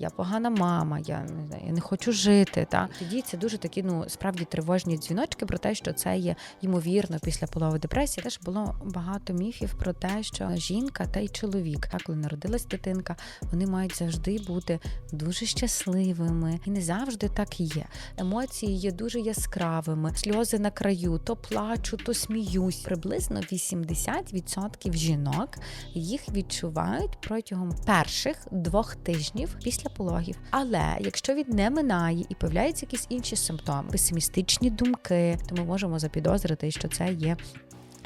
я погана мама, я не знаю, я не хочу жити. Та тоді це дуже такі ну справді тривожні дзвіночки про те, що це є ймовірно після полової депресії. Теж було багато міфів про те, що жінка та й чоловік, так коли народилась дитинка, вони мають завжди бути дуже щасливими, і не завжди так є. Емоції є дуже яскравими, сльози на краю, то плачу, то сміюсь. Приблизно 80% жінок їх відчувають протягом перших двох тижнів після пологів. Але якщо він не минає і появляються якісь інші симптоми, песимістичні думки, то ми можемо запідозрити, що це є.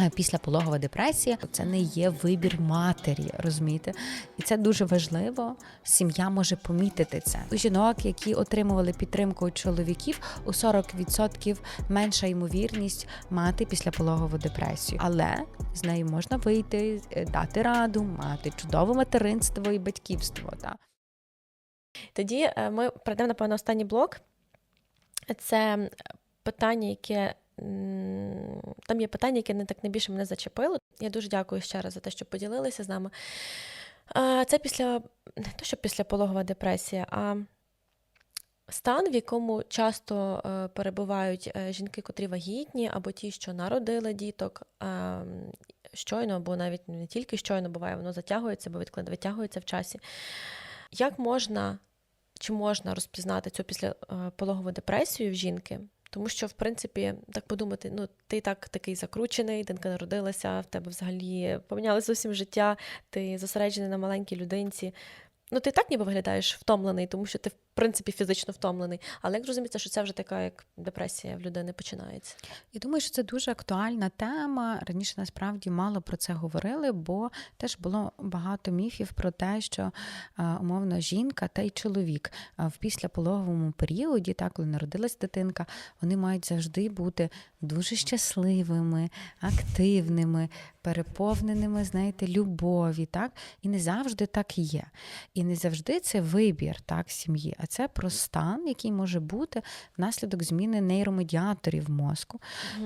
е, Післяпологова депресія це не є вибір матері, розумієте? І це дуже важливо. Сім'я може помітити це. У жінок, які отримували підтримку від чоловіків, у 40% менша ймовірність мати післяпологову депресію. Але з нею можна вийти, е, дати раду, мати чудове материнство і батьківство. Та. Тоді е, ми перейдемо, напевно, останній блок. Це питання, яке. Там є питання, яке не так найбільше мене зачепило. Я дуже дякую ще раз за те, що поділилися з нами. Це після не то, що післяпологова депресія, а стан, в якому часто е, перебувають е, жінки, котрі вагітні, або ті, що народили діток щойно, або навіть не тільки щойно буває, воно затягується, або відклад- витягується в часі. Як можна чи можна розпізнати цю післяпологову депресію в жінки? Тому що, в принципі, так подумати, ну ти так такий закручений, динка народилася, в тебе взагалі помінялося зовсім життя, ти зосереджений на маленькій людинці. Ну, ти так ніби виглядаєш втомлений, тому що ти, принципі, фізично втомлений. Але як розуміється, що це вже така як депресія в людини починається. І думаю, що це дуже актуальна тема. Раніше насправді мало про це говорили, бо теж було багато міфів про те, що е, умовно жінка та й чоловік е, в післяпологовому періоді, так коли народилась дитинка, вони мають завжди бути дуже щасливими, активними, переповненими, знаєте, любові, так і не завжди так є. І не завжди це вибір так сім'ї, а це про стан, який може бути внаслідок зміни нейромедіаторів мозку.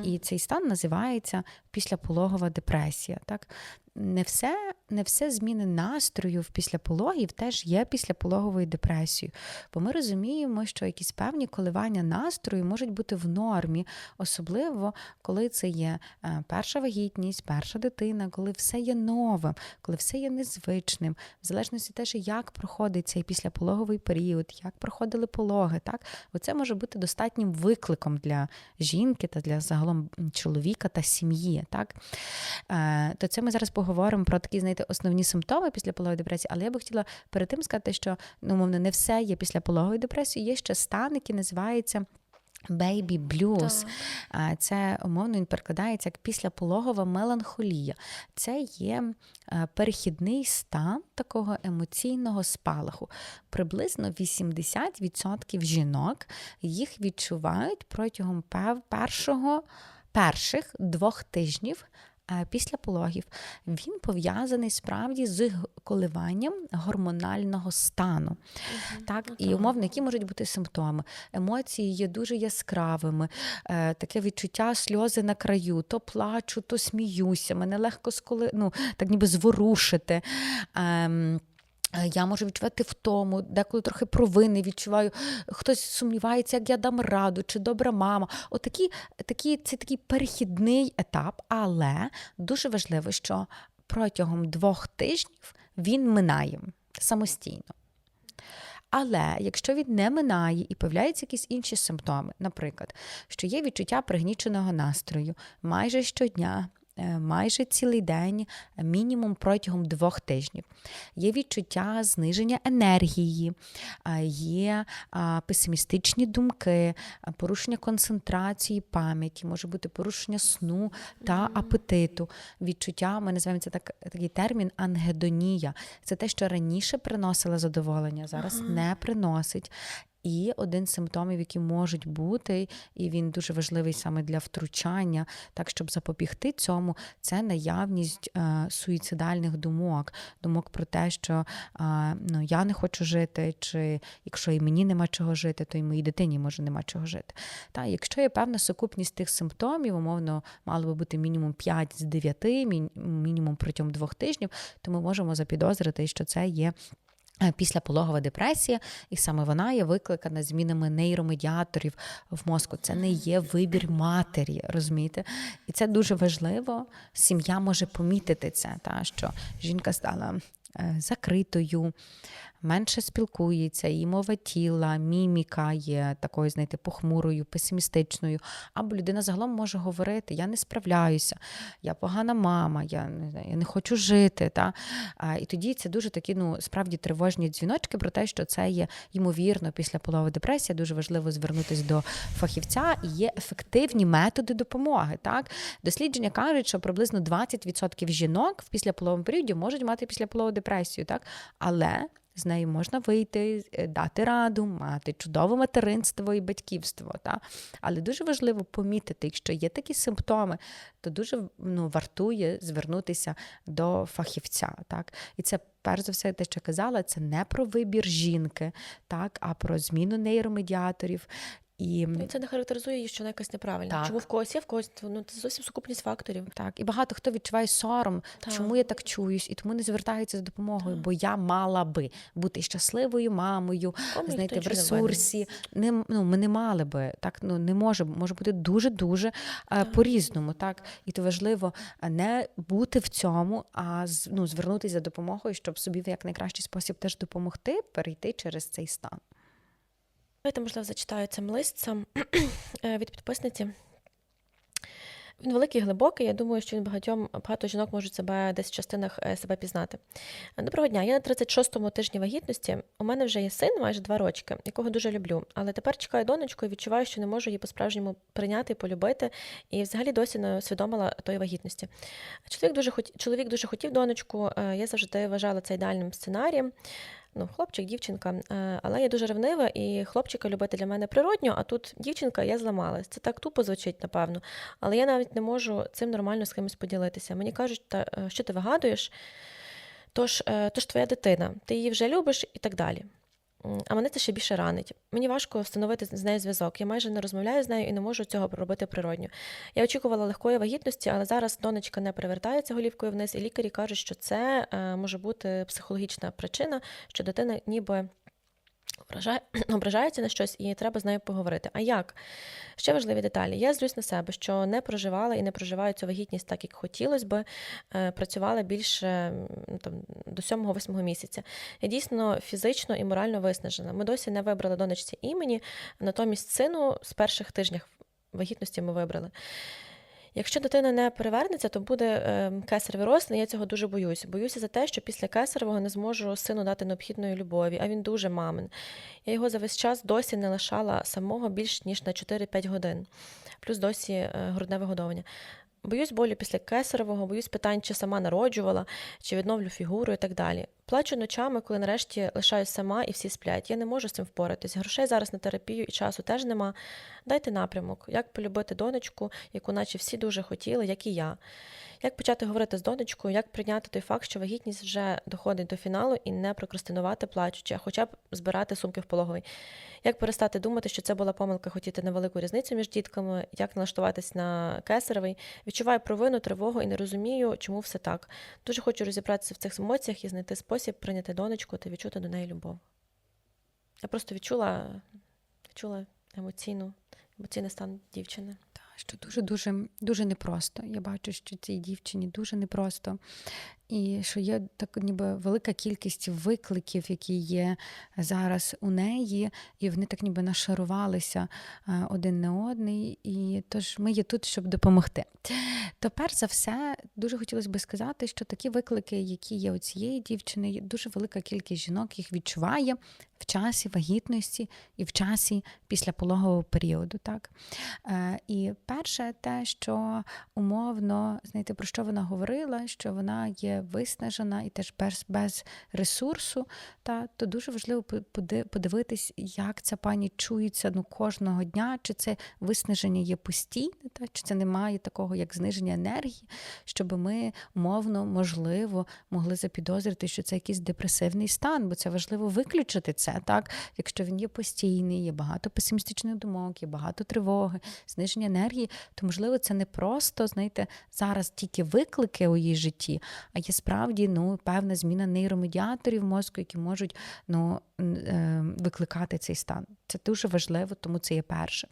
І цей стан називається післяпологова депресія. Так? Не все, не все зміни настрою в післяпологів теж є післяпологовою депресією. Бо ми розуміємо, що якісь певні коливання настрою можуть бути в нормі, особливо коли це є е, перша вагітність, перша дитина, коли все є новим, коли все є незвичним, в залежності теж, як проходить цей післяпологовий період, як проходили пологи. Так? Оце може бути достатнім викликом для жінки та для загалом чоловіка та сім'ї. Так? Е, То це ми зараз поговоримо про такі, знаєте, основні симптоми післяпологової депресії, але я би хотіла перед тим сказати, що ну, мовно, не все є післяпологовою депресією, є ще стан, який називається. Baby blues. А Це умовно він перекладається як післяпологова меланхолія. Це є е, перехідний стан такого емоційного спалаху. Приблизно 80% жінок їх відчувають протягом першого, перших двох тижнів. Е, Після пологів він пов'язаний справді з коливанням гормонального стану. Так, і умовно, які можуть бути симптоми. Емоції є дуже яскравими, е, таке відчуття сльози на краю, то плачу, то сміюся, мене легко сколи, ну, так ніби зворушити. Е, я можу відчувати втому, деколи трохи провини відчуваю. Хтось сумнівається, як я дам раду, чи добра мама. Отакі, такі, це такий перехідний етап, але дуже важливо, що протягом двох тижнів він минає самостійно. Але якщо він не минає і появляються якісь інші симптоми, наприклад, що є відчуття пригніченого настрою майже щодня. Е, Майже цілий день, е, мінімум протягом двох тижнів. Є відчуття зниження енергії, є песимістичні думки, порушення концентрації, пам'яті, може бути порушення сну та апетиту. Відчуття, ми називаємо це так, такий термін ангедонія. Це те, що раніше приносило задоволення, зараз не приносить. І один з симптомів, які можуть бути, і він дуже важливий саме для втручання, так щоб запобігти цьому, це наявність е, суїцидальних думок, думок про те, що е, ну я не хочу жити, чи якщо і мені нема чого жити, то і моїй дитині може нема чого жити. Та якщо є певна сукупність тих симптомів, умовно мало би бути мінімум 5 з 9, мін- мінімум протягом двох тижнів, то ми можемо запідозрити, що це є Післяпологова депресія, і саме вона є викликана змінами нейромедіаторів в мозку. Це не є вибір матері, розумієте? І це дуже важливо. Сім'я може помітити це, та що жінка стала е, закритою, менше спілкується, її мова тіла, міміка є такою, знаєте, похмурою, песимістичною. Або людина загалом може говорити: я не справляюся, я погана мама, я не знаю, я не хочу жити. Та? І тоді це дуже такі, ну справді тривожні дзвіночки про те, що це є ймовірно після полової депресії. Дуже важливо звернутися до фахівця і є ефективні методи допомоги. Так, дослідження кажуть, що приблизно 20% жінок в післяполовому періоді можуть мати післяполову депресію, так, але з неї можна вийти, е, дати раду, мати чудове материнство і батьківство. Та? Але дуже важливо помітити, якщо є такі симптоми, то дуже ну, вартує звернутися до фахівця. Так? І це, перш за все, те, що казала, це не про вибір жінки, так, а про зміну нейромедіаторів. І Ну, це не характеризує її, що вона якась неправильна. Так. Чому в когось є, в когось ну, це зовсім сукупність факторів. Так, і багато хто відчуває сором, Так. чому я так чуюсь, і тому не звертається за допомогою, бо я мала би бути щасливою мамою, Кому знаєте, в ресурсі. Не, ну, ми не мали би, так ну не може, може бути дуже дуже е, по-різному. Так, і то важливо е, не бути в цьому, а ну, звернутися за допомогою, щоб собі в як найкращий спосіб теж допомогти перейти через цей стан. Давайте, можливо, зачитаю цим лист сам е, від підписниці. Він великий, глибокий. Я думаю, що він багатьом багато жінок можуть себе десь в частинах е, себе пізнати. Доброго дня. Я на 36-му тижні вагітності. У мене вже є син, майже два рочки, якого дуже люблю. Але тепер чекаю донечку і відчуваю, що не можу її по-справжньому прийняти і полюбити. І взагалі досі не усвідомила тої вагітності. Чоловік дуже хотів, чоловік дуже хотів донечку. е, Я завжди вважала це ідеальним сценарієм. Ну, хлопчик, дівчинка, Е, але я дуже ревнива, і хлопчика любити для мене природньо, а тут дівчинка, я зламалась. Це так тупо звучить, напевно. Але я навіть не можу цим нормально з кимось поділитися. Мені кажуть, та, е, що ти вигадуєш, тож, е, тож твоя дитина, ти її вже любиш і так далі. А мене це ще більше ранить. Мені важко встановити з нею зв'язок. Я майже не розмовляю з нею і не можу цього робити природньо. Я очікувала легкої вагітності, але зараз донечка не перевертається голівкою вниз, і лікарі кажуть, що це е, може бути психологічна причина, що дитина ніби ображається на щось, і треба з нею поговорити. А як? Ще важливі деталі. Я злюсь на себе, що не проживала і не проживаю цю вагітність так, як хотілося би. Е, Працювала більше там, до 7-8 місяця. Я дійсно фізично і морально виснажена. Ми досі не вибрали донечці імені, натомість сину з перших тижнів вагітності ми вибрали. Якщо дитина не перевернеться, то буде кесарві кесаревий і я цього дуже боюсь. Боюся за те, що після кесаревого не зможу сину дати необхідної любові, а він дуже мамин. Я його за весь час досі не лишала самого більш ніж на 4-5 годин, плюс досі е, грудне вигодовування. Боюсь болю після кесаревого, боюсь питань, чи сама народжувала, чи відновлю фігуру і так далі. Плачу ночами, коли нарешті лишаюсь сама і всі сплять. Я не можу з цим впоратись. Грошей зараз на терапію і часу теж нема. Дайте напрямок, як полюбити донечку, яку наче всі дуже хотіли, як і я. Як почати говорити з донечкою, як прийняти той факт, що вагітність вже доходить до фіналу і не прокрастинувати плачучи, а хоча б збирати сумки в пологовий. Як перестати думати, що це була помилка хотіти невелику різницю між дітками, як налаштуватись на кесаревий. Відчуваю провину, тривогу і не розумію, чому все так. Дуже хочу розібратися в цих емоціях і знайти спосіб прийняти донечку та відчути до неї любов. Я просто відчула, відчула емоційну, емоційний стан дівчини. Що дуже дуже дуже непросто. Я бачу, що цій дівчині дуже непросто. І що є так, ніби велика кількість викликів, які є зараз у неї, і вони так ніби нашарувалися е, один на одний. І тож ми є тут, щоб допомогти. То перш за все, дуже хотілося би сказати, що такі виклики, які є у цієї дівчини, дуже велика кількість жінок їх відчуває в часі вагітності і в часі післяпологового періоду. Так? Е, І перше, те, що умовно, знаєте, про що вона говорила, що вона є виснажена і теж без, без ресурсу, та, то дуже важливо подивитись, як ця пані чується ну, кожного дня, чи це виснаження є постійне, та, чи це немає такого, як зниження енергії, щоб ми умовно, можливо, могли запідозрити, що це якийсь депресивний стан, бо це важливо виключити це, так? Якщо він є постійний, є багато песимістичних думок, є багато тривоги, зниження енергії, то можливо це не просто, знаєте, зараз тільки виклики у її житті, а є є справді ну, певна зміна нейромедіаторів мозку, які можуть ну, е, викликати цей стан. Це дуже важливо, тому це є перше.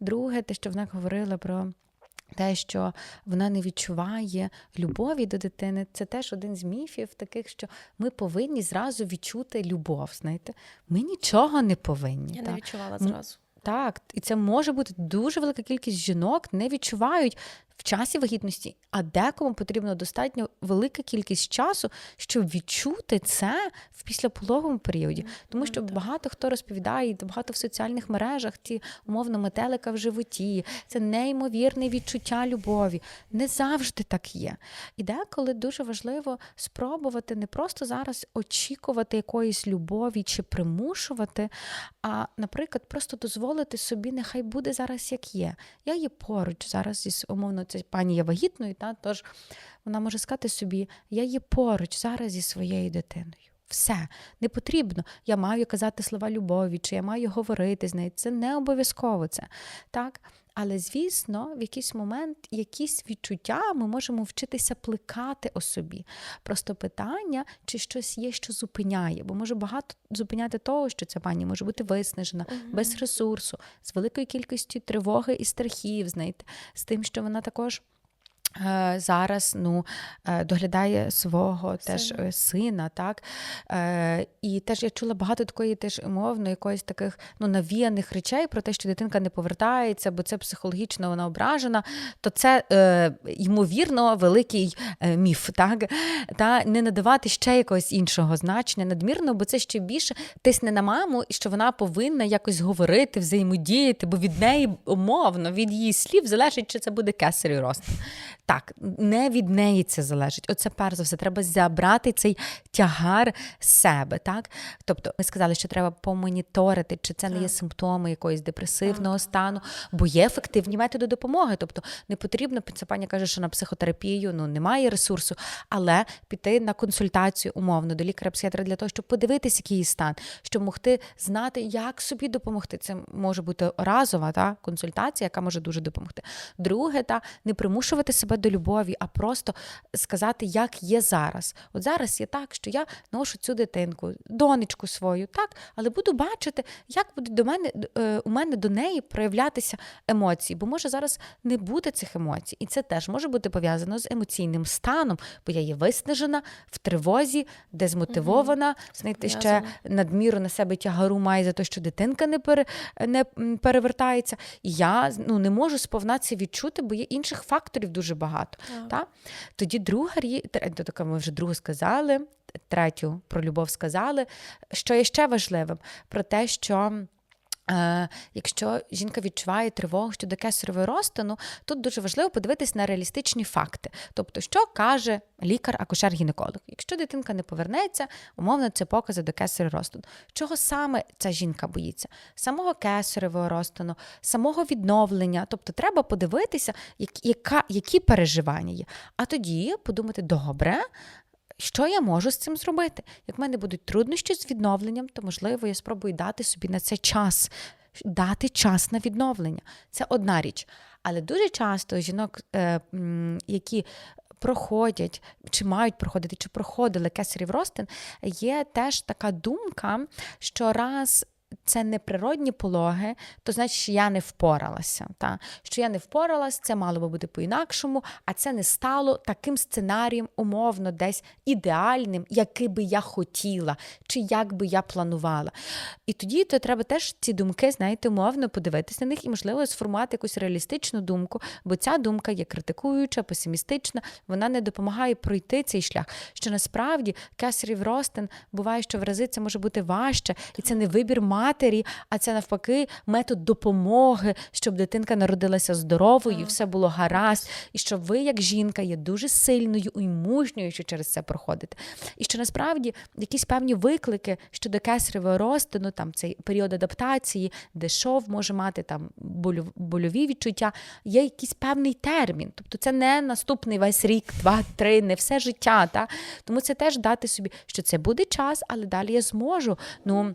Друге, те, що вона говорила про. Те, що вона не відчуває любові до дитини, це теж один з міфів, таких, що ми повинні зразу відчути любов. Знаєте, ми нічого не повинні. Я та. не відчувала зразу. Так, і це може бути дуже велика кількість жінок не відчувають в часі вагітності, а декому потрібно достатньо велика кількість часу, щоб відчути це в післяпологовому періоді. Тому що багато хто розповідає, багато в соціальних мережах ті умовно метелика в животі, це неймовірне відчуття любові. Не завжди так є. І деколи дуже важливо спробувати не просто зараз очікувати якоїсь любові чи примушувати, а, наприклад, просто дозволити собі, нехай буде зараз як є. Я є поруч зараз зі умовно, це пані є вагітною, та тож вона може сказати собі: я є поруч зараз зі своєю дитиною. Все не потрібно. Я маю казати слова любові, чи я маю говорити з нею. Це не обов'язково це. Так? Але звісно, в якийсь момент якісь відчуття ми можемо вчитися плекати у собі. Просто питання, чи щось є, що зупиняє, бо може багато зупиняти того, що ця пані може бути виснажена, без ресурсу, з великою кількістю тривоги і страхів, знаєте, з тим, що вона також. Е, Зараз ну, е, доглядає свого теж Сина. е, сина, так і теж я чула багато такої теж умовно, якоїсь таких ну навіяних речей про те, що дитинка не повертається, бо це психологічно вона ображена. То це е, ймовірно великий міф, так та не надавати ще якогось іншого значення надмірно, бо це ще більше тисне на маму, і що вона повинна якось говорити, взаємодіяти, бо від неї умовно, від її слів залежить, чи це буде кесарів рост. Так, не від неї це залежить. Оце перш за все, треба забрати цей тягар з себе. Так? Тобто, ми сказали, що треба помоніторити, чи це не є симптоми якоїсь депресивного стану, бо є ефективні методи допомоги. Тобто, не потрібно, це пані каже, що на психотерапію ну, немає ресурсу, але піти на консультацію умовно до лікаря-психіатра для того, щоб подивитися, який її стан, щоб могти знати, як собі допомогти. Це може бути разова та, консультація, яка може дуже допомогти. Друге, та не примушувати себе до любові, а просто сказати, як є зараз. От зараз є так, що я ношу цю дитинку, донечку свою, так, але буду бачити, як будуть до мене е, у мене до неї проявлятися емоції, бо може зараз не буде цих емоцій, і це теж може бути пов'язано з емоційним станом, бо я є виснажена в тривозі, дезмотивована, знаєте, ще надміру на себе тягару має за те, що дитинка не, пере, не перевертається. І я ну, не можу сповна це відчути, бо є інших факторів дуже багато. Так. Та? Тоді друга рі- тре- така ми вже другу сказали, третю про любов сказали. Що є ще важливим? Про те, що. Е, якщо жінка відчуває тривогу щодо кесаревої розтину, тут дуже важливо подивитись на реалістичні факти. Тобто, що каже лікар-акушер-гінеколог? Якщо дитинка не повернеться, умовно це покази до кесаревого розтину. Чого саме ця жінка боїться? Самого кесаревого розтину, самого відновлення. Тобто, треба подивитися, яка, які переживання є. А тоді подумати, добре, що я можу з цим зробити? Як в мене будуть труднощі з відновленням, то можливо я спробую дати собі на це час, дати час на відновлення. Це одна річ. Але дуже часто жінок, е, які проходять, чи мають проходити, чи проходили кесарів ростин, є теж така думка, що раз. Це не природні пологи, то значить, що я не впоралася. Та? Що я не впоралась, це мало би бути по-інакшому, а це не стало таким сценарієм, умовно, десь ідеальним, який би я хотіла, чи як би я планувала. І тоді то треба теж ці думки, знаєте, умовно подивитися на них і, можливо, сформувати якусь реалістичну думку, бо ця думка є критикуюча, песимістична, вона не допомагає пройти цей шлях. Що насправді кесарів ростин буває, що в рази це може бути важче, і це не вибір матері, а це навпаки метод допомоги, щоб дитинка народилася здоровою, і все було гаразд, і щоб ви, як жінка, є дуже сильною і мужньою, що через це проходите. І що насправді якісь певні виклики щодо кесаревого розтину, там цей період адаптації, де шов може мати там больові відчуття, є якийсь певний термін. Тобто це не наступний весь рік, два, три, не все життя. Та? Тому це теж дати собі, що це буде час, але далі я зможу. Ну,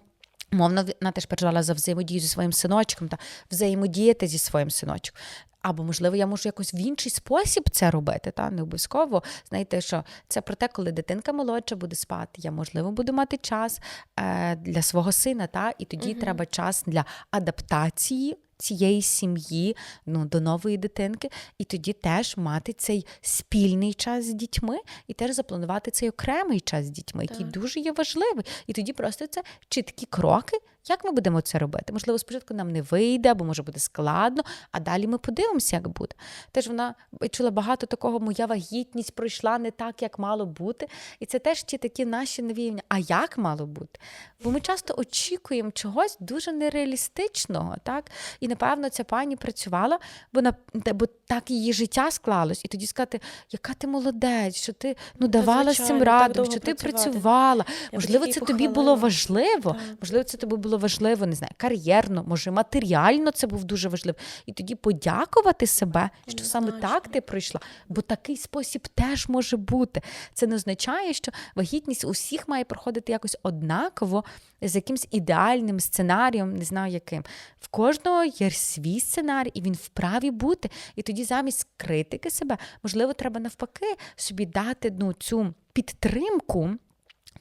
Мовно, вона теж переживала за взаємодію зі своїм синочком та взаємодіяти зі своїм синочком. Або, можливо, я можу якось в інший спосіб це робити. Та? Не обов'язково. Знаєте, що це про те, коли дитинка молодша буде спати, я, можливо, буду мати час е, для свого сина, та? і тоді угу. треба час для адаптації цієї сім'ї ну, до нової дитинки, і тоді теж мати цей спільний час з дітьми, і теж запланувати цей окремий час з дітьми, який Так. дуже є важливий. І тоді просто це чіткі кроки. Як ми будемо це робити? Можливо, спочатку нам не вийде, або може буде складно, а далі ми подивимося, як буде. Теж вона чула багато такого, моя вагітність пройшла не так, як мало бути. І це теж ті такі наші навіяння. А як мало бути? Бо ми часто очікуємо чогось дуже нереалістичного, так? І напевно ця пані працювала, бо на бо так її життя склалось. І тоді сказати, яка ти молодець, що ти ну давала з цим раду, що ти працювати. працювала. Я Можливо, це тобі було важливо. Так. Можливо, це тобі було важливо, не знаю, кар'єрно, може, матеріально це був дуже важливо. І тоді подякувати себе, що саме так ти пройшла. Бо такий спосіб теж може бути. Це не означає, що вагітність у всіх має проходити якось однаково, з якимсь ідеальним сценарієм, не знаю яким. В кожного є свій сценарій, і він вправі бути. І тоді замість критики себе, можливо, треба навпаки собі дати ну, цю підтримку.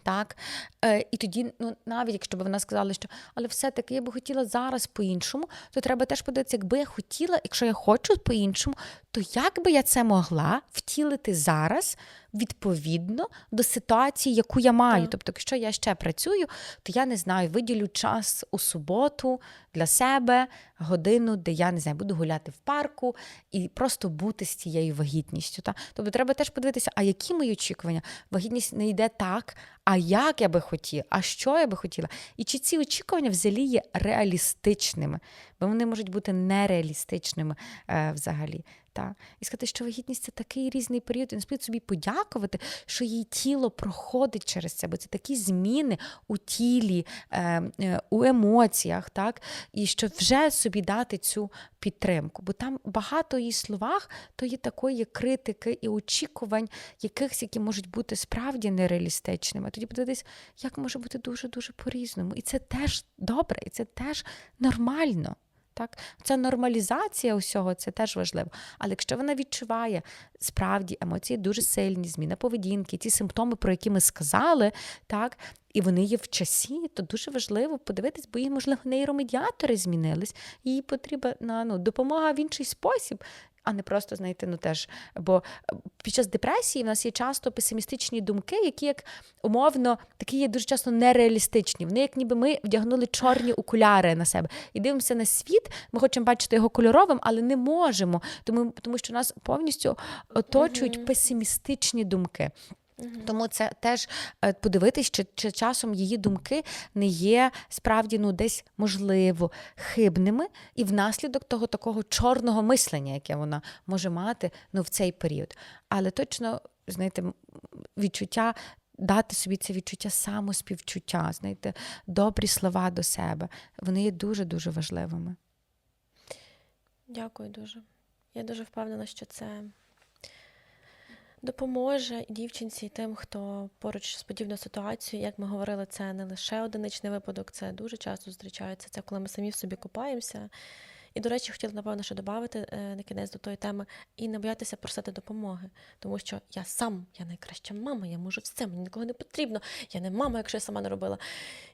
Так, е, і тоді, ну навіть якщо б вона сказала, що але все-таки я би хотіла зараз по-іншому, то треба теж подивитися, якби я хотіла, якщо я хочу по-іншому, то як би я це могла втілити зараз відповідно до ситуації, яку я маю. Так. Тобто, якщо я ще працюю, то я не знаю, виділю час у суботу для себе, годину, де я не знаю, буду гуляти в парку і просто бути з цією вагітністю. Та? Тобто треба теж подивитися, а які мої очікування? Вагітність не йде так, а як я би хотіла, а що я би хотіла? І чи ці очікування взагалі є реалістичними, бо вони можуть бути нереалістичними е, взагалі. Та? І сказати, що вагітність це такий різний період, і насправді собі подякувати, що її тіло проходить через це, бо це такі зміни у тілі, е, е, у емоціях, так? і що вже собі дати цю підтримку. Бо там багато її словах то є такої критики і очікувань, якихось, які можуть бути справді нереалістичними. Тоді подивитись, як може бути дуже-дуже по-різному. І це теж добре, і це теж нормально. Так, ця нормалізація усього це теж важливо. Але якщо вона відчуває справді емоції дуже сильні, зміна поведінки, ті симптоми, про які ми сказали, так, і вони є в часі, то дуже важливо подивитись, бо їй, можливо, нейромедіатори змінились, їй потрібна ну, допомога в інший спосіб. А не просто знайти ну теж. Бо е, під час депресії в нас є часто песимістичні думки, які як умовно такі є дуже часто нереалістичні. Вони, як ніби ми вдягнули чорні окуляри на себе і дивимося на світ. Ми хочемо бачити його кольоровим, але не можемо, тому, тому що нас повністю оточують песимістичні думки. Мгм. Тому це теж е, подивитись, чи, чи часом її думки не є справді ну десь можливо хибними, і внаслідок того такого чорного мислення, яке вона може мати ну, в цей період. Але точно, знаєте, відчуття. Дати собі це відчуття самоспівчуття, знаєте, добрі слова до себе. Вони є дуже дуже важливими. Дякую дуже. Я дуже впевнена, що це допоможе дівчинці і тим, хто поруч з подібною ситуацією. Як ми говорили, це не лише одиничний випадок, це дуже часто зустрічається. Це коли ми самі в собі купаємося. І, до речі, хотіла, напевно, ще додати е, на кінець до тої теми і не боятися просити допомоги. Тому що я сам, я найкраща мама, я можу все, мені нікого не потрібно. Я не мама, якщо я сама не робила.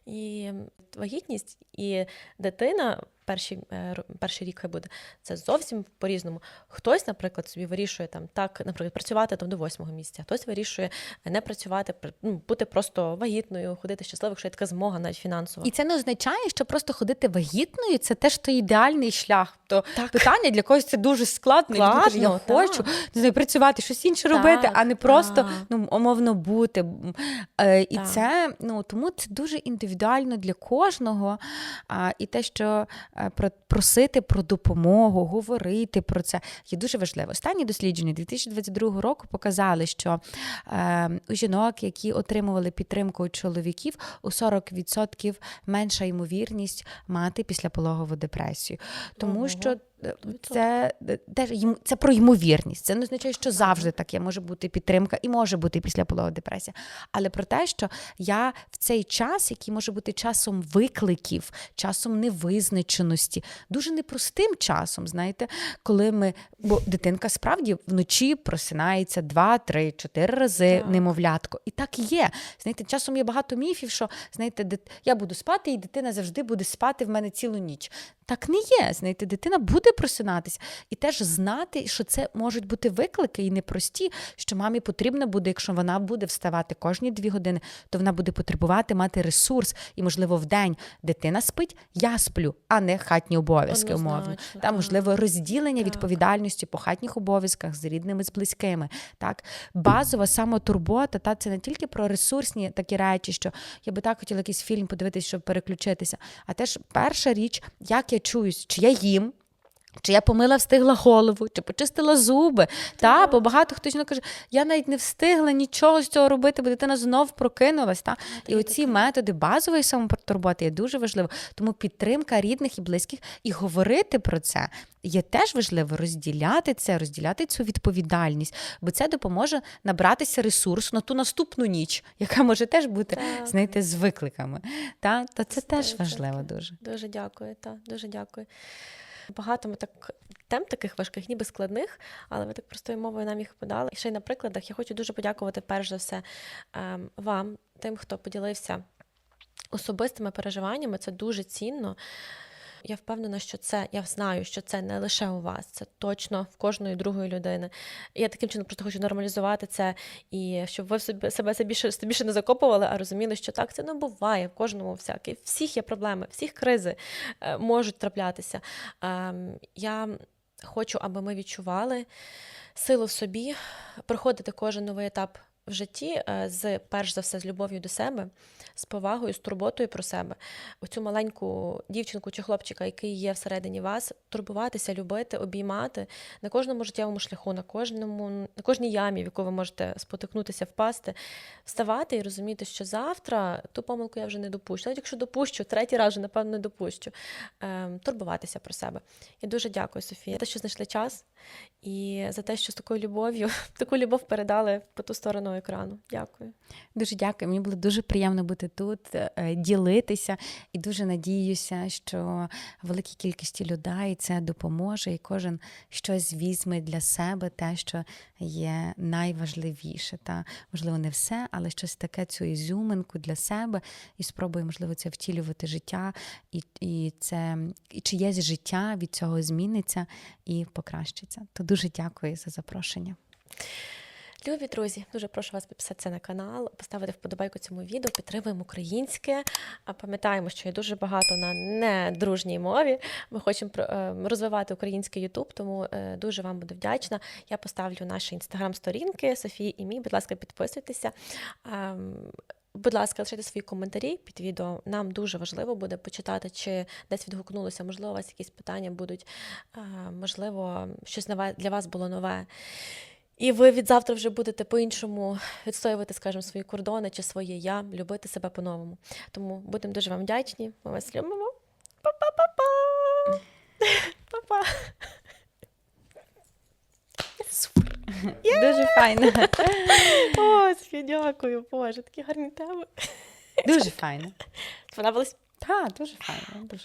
І вагітність і дитина перший, е, перший рік хай буде, це зовсім по-різному. Хтось, наприклад, собі вирішує там так, наприклад, працювати там до восьмого місця, хтось вирішує не працювати, пр- ну, бути просто вагітною, ходити щасливо, якщо є така змога, навіть фінансова. І це не означає, що просто ходити вагітною це теж той ідеальний шлях. То Так. питання для когось це дуже складно. каже, я Складно, хочу не працювати, щось інше Так, робити, а не просто так. ну, умовно бути. Е, і Так. це ну тому це дуже індивідуально для кожного. А, і те, що просити про допомогу, говорити про це є дуже важливо. Останні дослідження 2022 року показали, що е, у жінок, які отримували підтримку у чоловіків, у 40% менша ймовірність мати післяпологову депресію. Тому що е, це теж це про ймовірність. Це не означає, що завжди таке може бути підтримка і може бути післяпологова депресія. Але про те, що я в цей час, який може бути часом викликів, часом невизначеності, дуже непростим часом, знаєте, коли ми, бо дитинка справді вночі просинається два, три, чотири рази, Так. немовлятко. І так є. Знаєте, часом є багато міфів, що знаєте, дит- я буду спати, і дитина завжди буде спати в мене цілу ніч. Так не є. Знаєте, дитина буде просинатися і теж знати, що це можуть бути виклики і непрості, що мамі потрібно буде, якщо вона буде вставати кожні дві години, то вона буде потребувати мати ресурс, і, можливо, в день дитина спить, я сплю, а не хатні обов'язки умовно. Та можливо розділення Так. відповідальності по хатніх обов'язках з рідними, з близькими. Так, базова самотурбота, та це не тільки про ресурсні такі речі, що я би так хотіла якийсь фільм подивитися, щоб переключитися. А теж перша річ, як я чуюсь, чи я їм. Чи я помила встигла голову, чи почистила зуби. Та, бо багато хтось ну, каже, я навіть не встигла нічого з цього робити, бо дитина знов прокинулась. Та? І оці методи базової самотурботи є дуже важливо. Тому підтримка рідних і близьких і говорити про це є теж важливо розділяти це, розділяти цю відповідальність, бо це допоможе набратися ресурсу на ту наступну ніч, яка може теж бути, Так. знаєте, з викликами. Та, та це теж важливо дуже. Дуже дякую, та дуже дякую. Багато ми так тем таких важких, ніби складних, але ви так простою мовою нам їх подали. І ще й на прикладах я хочу дуже подякувати перш за все ем, вам, тим, хто поділився особистими переживаннями. Це дуже цінно. Я впевнена, що це, я знаю, що це не лише у вас, це точно в кожної другої людини. Я таким чином просто хочу нормалізувати це, і щоб ви собі, себе це більше, більше не закопували, а розуміли, що так це не буває в кожному всяке. В Всіх є проблеми, всіх кризи е, можуть траплятися. Ем, я хочу, аби ми відчували силу в собі, проходити кожен новий етап в житті е, з перш за все з любов'ю до себе, з повагою, з турботою про себе. Оцю маленьку дівчинку чи хлопчика, який є всередині вас, турбуватися, любити, обіймати на кожному життєвому шляху, на кожному, на кожній ямі, в яку ви можете спотикнутися, впасти, вставати і розуміти, що завтра ту помилку я вже не допущу. Навіть якщо допущу, третій раз напевно, не допущу. Ем, турбуватися про себе. Я дуже дякую, Софія, за те, що знайшли час і за те, що з такою любов'ю, таку любов передали по ту сторону екрану. Дякую. Дуже дякую. Мені було дуже приємно бути тут, е, ділитися, і дуже надіюся, що великій кількості людей це допоможе, і кожен щось візьме для себе, те, що є найважливіше. Та можливо, не все, але щось таке, цю ізюминку для себе, і спробує, можливо, це втілювати життя, і, і це і чиєсь життя від цього зміниться і покращиться. То дуже дякую за запрошення. Любі друзі, дуже прошу вас підписатися на канал, поставити вподобайку цьому відео, підтримуємо українське. А пам'ятаємо, що є дуже багато на недружній мові. Ми хочемо е, розвивати український Ютуб, тому е, дуже вам буду вдячна. Я поставлю наші інстаграм-сторінки Софії і мій. Будь ласка, підписуйтеся. Ем, Будь ласка, лишайте свої коментарі під відео. Нам дуже важливо буде почитати, чи десь відгукнулося. Можливо, у вас якісь питання будуть, е, можливо, щось нове для вас було нове. І ви від завтра вже будете по-іншому відстоювати, скажімо, свої кордони чи своє я, любити себе по-новому. Тому будемо дуже вам вдячні. Ми вас любимо. Па-па-па-па! Па-па! Супер! Дуже файно. О, Софія, дякую, Боже, такі гарні теми. Дуже файно. Сподобалось? Так, дуже файно. Дуже